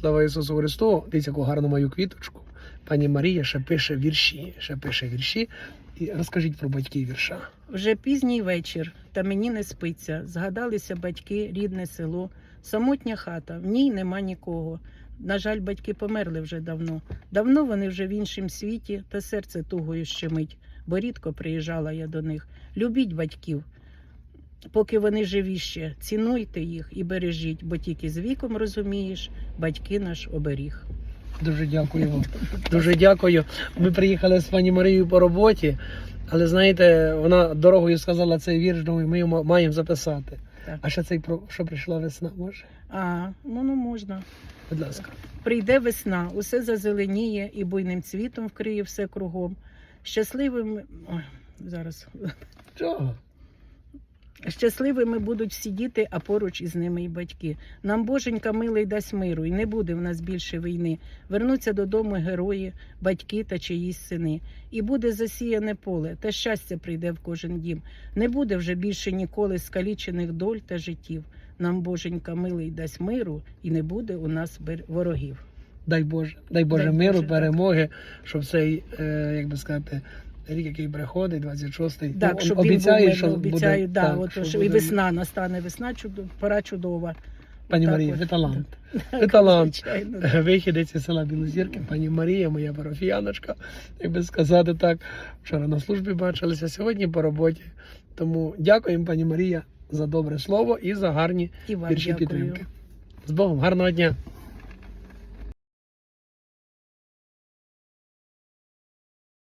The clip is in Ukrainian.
Слава Ісусу Христу! Дивіться, яку гарну мою квіточку. Пані Марія ще пише вірші. Ще пише вірші. І розкажіть про батьків вірша. Вже пізній вечір, та мені не спиться. Згадалися батьки, рідне село, самотня хата, в ній нема нікого. На жаль, батьки померли вже давно. Давно вони вже в іншім світі, та серце тугою щемить, бо рідко приїжджала я до них. Любіть батьків, поки вони живі ще, цінуйте їх і бережіть, бо тільки з віком розумієш, батьки наш оберіг. Дуже дякую вам. Дуже дякую. Ми приїхали з пані Марією по роботі, але знаєте, вона дорогою сказала цей вірш, думаю, ми його маємо записати. Так. А ще цей про що прийшла весна, може? А, ну, ну можна. Будь ласка. Прийде весна, усе зазеленіє і буйним цвітом вкриє все кругом. Щасливими Ой, зараз Чого? Щасливими будуть всі діти, а поруч із ними і батьки. Нам Боженька милий дасть миру, і не буде в нас більше війни. Вернуться додому герої, батьки та чиїсь сини. І буде засіяне поле, та щастя прийде в кожен дім. Не буде вже більше ніколи скалічених доль та життів. Нам Боженька милий дасть миру, і не буде у нас ворогів. Дай Боже, дай Боже Дай миру, Боже, перемоги, щоб цей, е, як би сказати, рік, який приходить, 26-й, Так, ну, щоб обіцяє, він був що обіцяю, буде, да, так, от, що що буде- і весна настане, весна чудо, пора чудова. Пані Марія, ви талант. Ви талант. Вихідець із села Білозірки, пані Марія, моя парафіяночка, як би сказати так. Вчора на службі бачилися, сьогодні по роботі. Тому дякуємо, пані Марія, за добре слово і за гарні І вам вірші дякую. підтримки. З Богом, гарного дня!